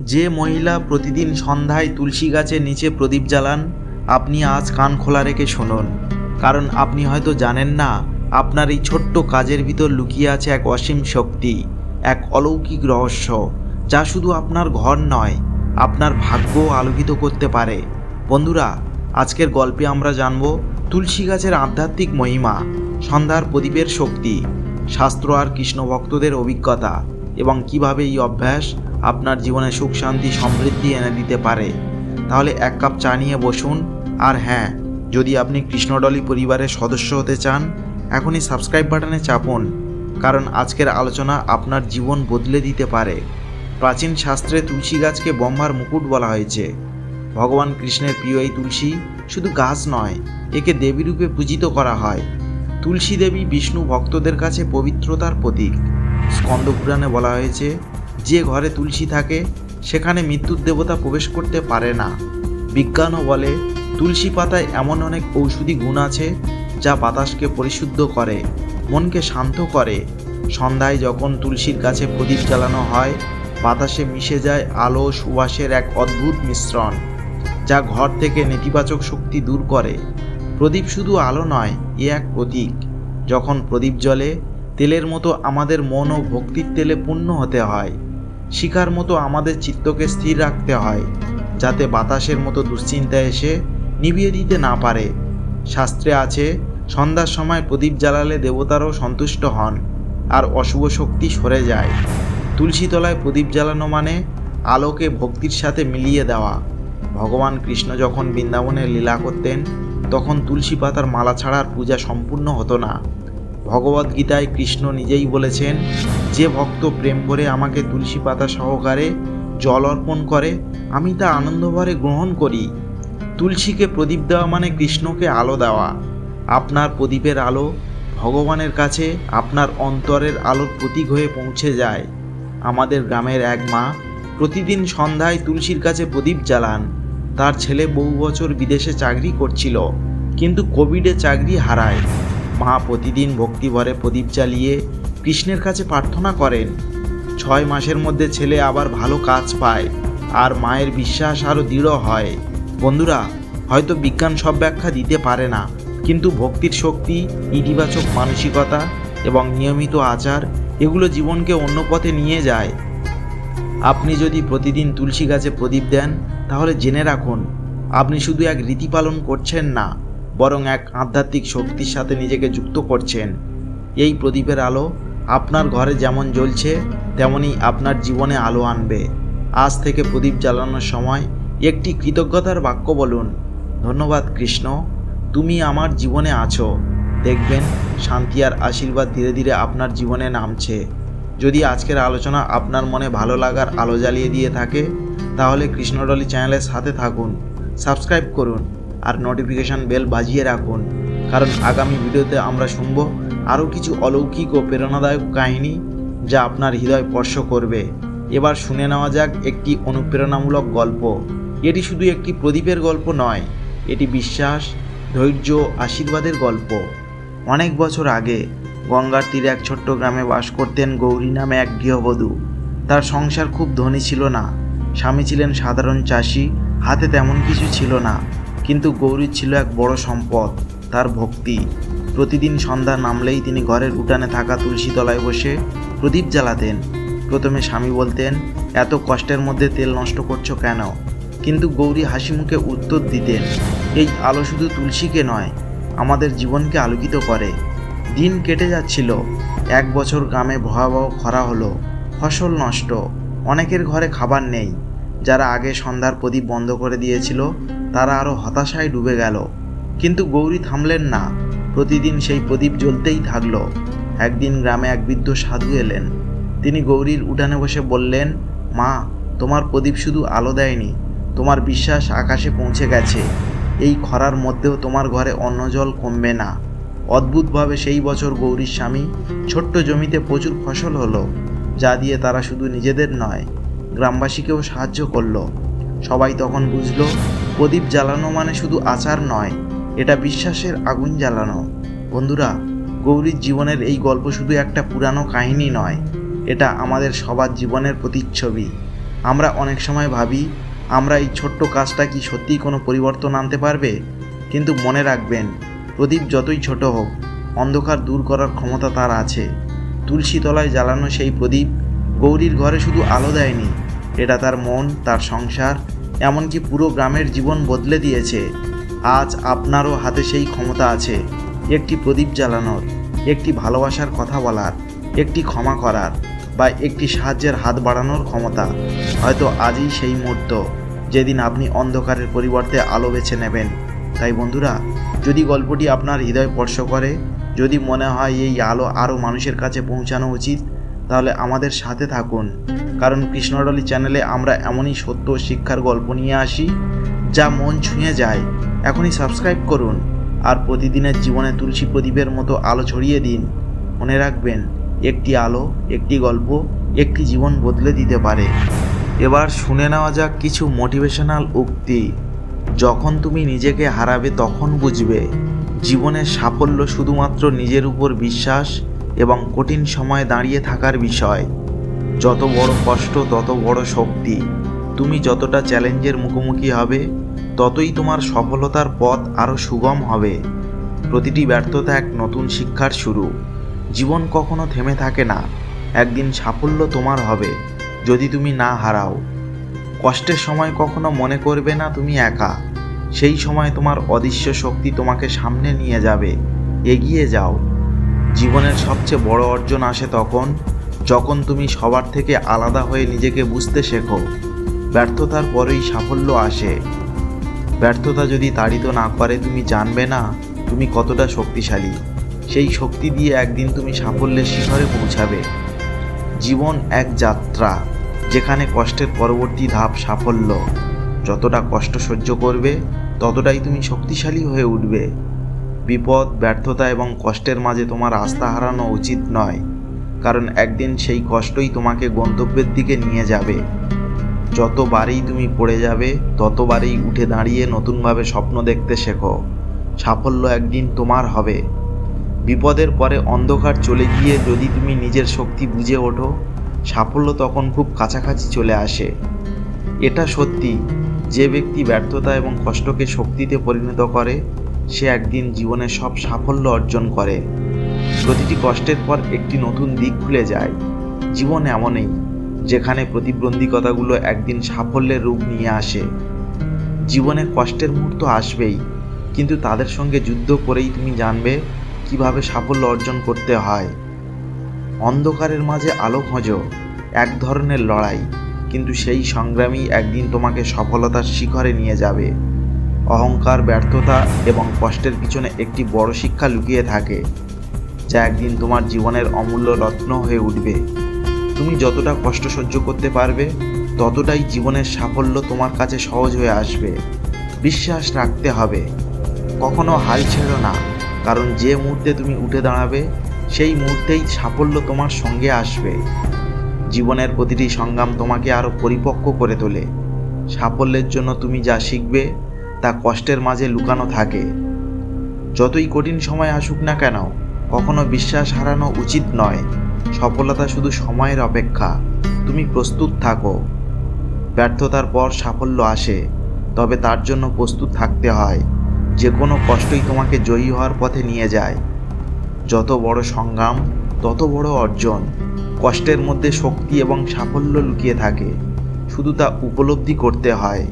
যে মহিলা প্রতিদিন সন্ধ্যায় তুলসী গাছের নিচে প্রদীপ জ্বালান, আপনি আজ কান খোলা রেখে শুনুন। কারণ আপনি হয়তো জানেন না, আপনার এই ছোট্ট কাজের ভিতর লুকিয়ে আছে এক অসীম শক্তি, এক অলৌকিক রহস্য, যা শুধু আপনার ঘর নয়, আপনার ভাগ্য আলোকিত করতে পারে। বন্ধুরা, আজকের গল্পে আমরা জানব তুলসী গাছের আধ্যাত্মিক মহিমা, সন্ধ্যার প্রদীপের শক্তি, শাস্ত্র আর কৃষ্ণ ভক্তদের অভিজ্ঞতা। এবং কীভাবে এই অভ্যাস আপনার জীবনে সুখ, শান্তি, সমৃদ্ধি এনে দিতে পারে। তাহলে এক কাপ চা নিয়ে বসুন। আর হ্যাঁ যদি আপনি কৃষ্ণডলি পরিবারের সদস্য হতে চান, এখনই সাবস্ক্রাইব বাটনে চাপুন, কারণ আজকের আলোচনা আপনার জীবন বদলে দিতে পারে। প্রাচীন শাস্ত্রে তুলসী গাছকে ব্রহ্মার মুকুট বলা হয়েছে। ভগবান কৃষ্ণের প্রিয় এই তুলসী শুধু গাছ নয়, একে দেবীরূপে পূজিত করা হয়। তুলসী দেবী বিষ্ণু ভক্তদের কাছে পবিত্রতার প্রতীক। স্কন্দপুরাণে বলা হয়েছে, যে ঘরে তুলসী থাকে, সেখানে মৃত্যুর দেবতা প্রবেশ করতে পারে না। বিজ্ঞানও বলে, তুলসী পাতায় এমন অনেক ঔষধি গুণ আছে, যা বাতাসকে পরিশুদ্ধ করে, মনকে শান্ত করে। সন্ধ্যায় যখন তুলসীর কাছে প্রদীপ জ্বালানো হয়, বাতাসে মিশে যায় আলো সুবাসের এক অদ্ভুত মিশ্রণ, যা ঘর থেকে নেতিবাচক শক্তি দূর করে। প্রদীপ শুধু আলো নয়, এ এক প্রতীক। যখন প্রদীপ জ্বলে তেলের মতো আমাদের মন ও ভক্তির তেলে পূর্ণ হতে হয়। শিখার মতো আমাদের চিত্তকে স্থির রাখতে হয়, যাতে বাতাসের মতো দুশ্চিন্তা এসে নিভিয়ে দিতে না পারে। শাস্ত্রে আছে, সন্ধ্যার সময় প্রদীপ জ্বালালে দেবতারাও সন্তুষ্ট হন, আর অশুভ শক্তি সরে যায়। তুলসী তলায় প্রদীপ জ্বালানো মানে আলোকে ভক্তির সাথে মিলিয়ে দেওয়া। ভগবান কৃষ্ণ যখন বৃন্দাবনে লীলা করতেন, তখন তুলসী পাতার মালা ছাড়ার পূজা সম্পূর্ণ হতো না। ভগবদ গীতায় কৃষ্ণ নিজেই বলেছেন, যে ভক্ত প্রেম করে আমাকে তুলসী পাতা সহকারে জল অর্পণ করে, আমি তা আনন্দভরে গ্রহণ করি। তুলসীকে প্রদীপ দেওয়া মানে কৃষ্ণকে আলো দেওয়া। আপনার প্রদীপের আলো ভগবানের কাছে আপনার অন্তরের আলোর প্রতীক হয়ে পৌঁছে যায়। আমাদের গ্রামের এক মা প্রতিদিন সন্ধ্যায় তুলসীর কাছে প্রদীপ জ্বালান। তার ছেলে বহু বছর বিদেশে চাকরি করছিল, কিন্তু কোভিডে চাকরি হারায়। মা প্রতিদিন ভক্তিভরে প্রদীপ জ্বালিয়ে কৃষ্ণের কাছে প্রার্থনা করেন। ছয় মাসের মধ্যে ছেলে আবার ভালো কাজ পায় আর মায়ের বিশ্বাস আরও দৃঢ় হয়। বন্ধুরা, হয়তো বিজ্ঞান সব ব্যাখ্যা দিতে পারে না, কিন্তু ভক্তির শক্তি, ইতিবাচক মানসিকতা এবং নিয়মিত আচার এগুলো জীবনকে অন্য পথে নিয়ে যায়। আপনি যদি প্রতিদিন তুলসী গাছে প্রদীপ দেন, তাহলে জেনে রাখুন, আপনি শুধু এক রীতি পালন করছেন না। বরং এক আধ্যাত্মিক শক্তির সাথে নিজেকে যুক্ত করছেন। এই প্রদীপের আলো আপনার ঘরে যেমন জ্বলছে, তেমনি আপনার জীবনে আলো আনবে। আজ থেকে প্রদীপ জ্বালানোর সময় একটি কৃতজ্ঞতার বাক্য বলুন, ধন্যবাদ কৃষ্ণ, তুমি আমার জীবনে আছো। দেখবেন শান্তি আর আশীর্বাদ ধীরে ধীরে আপনার জীবনে নামছে। যদি আজকের আলোচনা আপনার মনে ভালো লাগার আলো জ্বালিয়ে দিয়ে থাকে, তাহলে কৃষ্ণডলি চ্যানেলের সাথে থাকুন, সাবস্ক্রাইব করুন। আর নোটিফিকেশান বেল বাজিয়ে রাখুন। কারণ আগামী ভিডিওতে আমরা শুনব আরও কিছু অলৌকিক ও প্রেরণাদায়ক কাহিনী যা আপনার হৃদয় স্পর্শ করবে। এবার শুনে নেওয়া যাক একটি অনুপ্রেরণামূলক গল্প। এটি শুধু একটি প্রদীপের গল্প নয়, এটি বিশ্বাস, ধৈর্য, আশীর্বাদের গল্প। অনেক বছর আগে গঙ্গার তীরে এক ছোট্ট গ্রামে বাস করতেন গৌরী নামে এক গৃহবধূ। তার সংসার খুব ধনী ছিল না। স্বামী ছিলেন সাধারণ চাষি, হাতে তেমন কিছু ছিল না। কিন্তু গৌরীর ছিল এক বড় সম্পদ, তার ভক্তি। প্রতিদিন সন্ধ্যা নামলেই তিনি ঘরের উঠানে থাকা তুলসী তলায় বসে প্রদীপ জ্বালাতেন। প্রথমে স্বামী বলতেন, এত কষ্টের মধ্যে তেল নষ্ট করছ কেন? কিন্তু গৌরী হাসি মুখে উত্তর দিতেন, এই আলো শুধু তুলসীকে নয়, আমাদের জীবনকে আলোকিত করে। দিন কেটে যাচ্ছিল, এক বছর গ্রামে ভয়াবহ খরা হলো, ফসল নষ্ট, অনেকের ঘরে খাবার নেই। যারা আগে সন্ধ্যার প্রদীপ বন্ধ করে দিয়েছিল তারা আরও হতাশায় ডুবে গেল। কিন্তু গৌরী থামলেন না। প্রতিদিন সেই প্রদীপ জ্বলতেই থাকল। একদিন গ্রামে এক বৃদ্ধ সাধু এলেন। তিনি গৌরীর উঠানে বসে বললেন, মা, তোমার প্রদীপ শুধু আলো দেয়নি, তোমার বিশ্বাস আকাশে পৌঁছে গেছে। এই খরার মধ্যেও তোমার ঘরে অন্ন জল কমবে না। অদ্ভুতভাবে সেই বছর গৌরীর স্বামী ছোট্ট জমিতে প্রচুর ফসল হলো, যা দিয়ে তারা শুধু নিজেদের নয়, গ্রামবাসীকেও সাহায্য করল। সবাই তখন বুঝলো প্রদীপ জ্বালানো মানে শুধু আচার নয়, এটা বিশ্বাসের আগুন জ্বালানো। বন্ধুরা, গৌরীর জীবনের এই গল্প শুধু একটা পুরানো কাহিনী নয়, এটা আমাদের সবার জীবনের প্রতিচ্ছবি। আমরা অনেক সময় ভাবি, আমরা এই ছোট্ট কাজটা কি সত্যিই কোনো পরিবর্তন আনতে পারবে? কিন্তু মনে রাখবেন, প্রদীপ যতই ছোট হোক, অন্ধকার দূর করার ক্ষমতা তার আছে। তুলসী তলায় জ্বালানো সেই প্রদীপ গৌরীর ঘরে শুধু আলো দেয়নি, এটা তার মন, তার সংসার এমনকি পুরো গ্রামের জীবন বদলে দিয়েছে। আজ আপনারও হাতে সেই ক্ষমতা আছে। একটি প্রদীপ জ্বালানোর, একটি ভালোবাসার কথা বলার, একটি ক্ষমা করার, বা একটি সাহায্যের হাত বাড়ানোর ক্ষমতা। হয়তো আজই সেই মুহূর্ত, যেদিন আপনি অন্ধকারের পরিবর্তে আলো বেছে নেবেন। তাই বন্ধুরা, যদি গল্পটি আপনার হৃদয় স্পর্শ করে, যদি মনে হয় এই আলো আরও মানুষের কাছে পৌঁছানো উচিত তাহলে আমাদের সাথে থাকুন। কারণ কৃষ্ণডলি চ্যানেলে আমরা এমনই সত্য শিক্ষার গল্প নিয়ে আসি, যা মন ছুঁয়ে যায়। এখনই সাবস্ক্রাইব করুন আর প্রতিদিনের জীবনে তুলসী প্রদীপের মতো আলো ছড়িয়ে দিন। মনে রাখবেন, একটি আলো, একটি গল্প, একটি জীবন বদলে দিতে পারে। এবার শুনে নেওয়া যাক কিছু মোটিভেশনাল উক্তি। যখন তুমি নিজেকে হারাবে তখন বুঝবে, জীবনের সাফল্য শুধুমাত্র নিজের উপর বিশ্বাস এবং কঠিন সময়ে দাঁড়িয়ে থাকার বিষয়। যত বড় কষ্ট, তত বড় শক্তি। তুমি যতটা চ্যালেঞ্জের মুখোমুখি হবে, ততই তোমার সফলতার পথ আরও সুগম হবে। প্রতিটি ব্যর্থতা এক নতুন শিক্ষার শুরু। জীবন কখনো থেমে থাকে না। একদিন সাফল্য তোমার হবে, যদি তুমি না হারাও। কষ্টের সময় কখনো মনে করবে না তুমি একা। সেই সময় তোমার অদৃশ্য শক্তি তোমাকে সামনে নিয়ে যাবে। এগিয়ে যাও। জীবনের সবচেয়ে বড় অর্জন আসে তখন যখন তুমি সবার থেকে আলাদা হয়ে নিজেকে বুঝতে শেখো। ব্যর্থতার পরেই সাফল্য আসে। ব্যর্থতা যদি তাড়িত না করে, তুমি জানবে না তুমি কতটা শক্তিশালী। সেই শক্তি দিয়ে একদিন তুমি সাফল্যের শিখরে পৌঁছাবে। জীবন এক যাত্রা, যেখানে কষ্টের পরবর্তী ধাপ সাফল্য। যতটা কষ্ট সহ্য করবে, ততটাই তুমি শক্তিশালী হয়ে উঠবে। বিপদ, ব্যর্থতা এবং কষ্টের মাঝে তোমার আস্থা হারানো উচিত নয়, কারণ একদিন সেই কষ্টই তোমাকে গন্তব্যের দিকে নিয়ে যাবে। যতবারই তুমি পড়ে যাবে, ততবারই উঠে দাঁড়িয়ে নতুনভাবে স্বপ্ন দেখতে শেখো। সাফল্য একদিন তোমার হবে। বিপদের পরে অন্ধকার চলে গিয়ে যদি তুমি নিজের শক্তি বুঝে ওঠো, সাফল্য তখন খুব কাছাকাছি চলে আসে। এটা সত্যি, যে ব্যক্তি ব্যর্থতা এবং কষ্টকে শক্তিতে পরিণত করে সে একদিন জীবনে সব সাফল্য অর্জন করে। প্রতিটি কষ্টের পর একটি নতুন দিক খুলে যায়। জীবন এমনই, যেখানে প্রতিবন্ধকতাগুলো একদিন সাফল্যের রূপ নিয়ে আসে। জীবনে কষ্টের মুহূর্ত আসবেই, কিন্তু তাদের সঙ্গে যুদ্ধ করেই তুমি জানবে কীভাবে সাফল্য অর্জন করতে হয়। অন্ধকারের মাঝে আলো খোঁজো, এক ধরনের লড়াই, কিন্তু সেই সংগ্রামই একদিন তোমাকে সফলতার শিখরে নিয়ে যাবে। অহংকার, ব্যর্থতা এবং কষ্টের পিছনে একটি বড় শিক্ষা লুকিয়ে থাকে, যা একদিন তোমার জীবনের অমূল্য রত্ন হয়ে উঠবে। তুমি যতটা কষ্ট সহ্য করতে পারবে, ততটাই জীবনের সাফল্য তোমার কাছে সহজ হয়ে আসবে। বিশ্বাস রাখতে হবে, কখনো হাল ছেড়ো না, কারণ যে মুহূর্তে তুমি উঠে দাঁড়াবে, সেই মুহূর্তেই সাফল্য তোমার সঙ্গে আসবে। জীবনের প্রতিটি সংগ্রাম তোমাকে আরও পরিপক্ক করে তোলে। সাফল্যের জন্য তুমি যা শিখবে তা কষ্টের মাঝে লুকানো থাকে। যতই কঠিন সময় আসুক না কেন, কখনো বিশ্বাস হারানো উচিত নয়। সফলতা শুধু সময়ের অপেক্ষা। তুমি প্রস্তুত থাকো। ব্যর্থতার পর সাফল্য আসে, তবে তার জন্য প্রস্তুত থাকতে হয়। যে কোনো কষ্টই তোমাকে জয়ী হওয়ার পথে নিয়ে যায়। যত বড় সংগ্রাম, তত বড় অর্জন। কষ্টের মধ্যে শক্তি এবং সাফল্য লুকিয়ে থাকে। শুধু তা উপলব্ধি করতে হয়।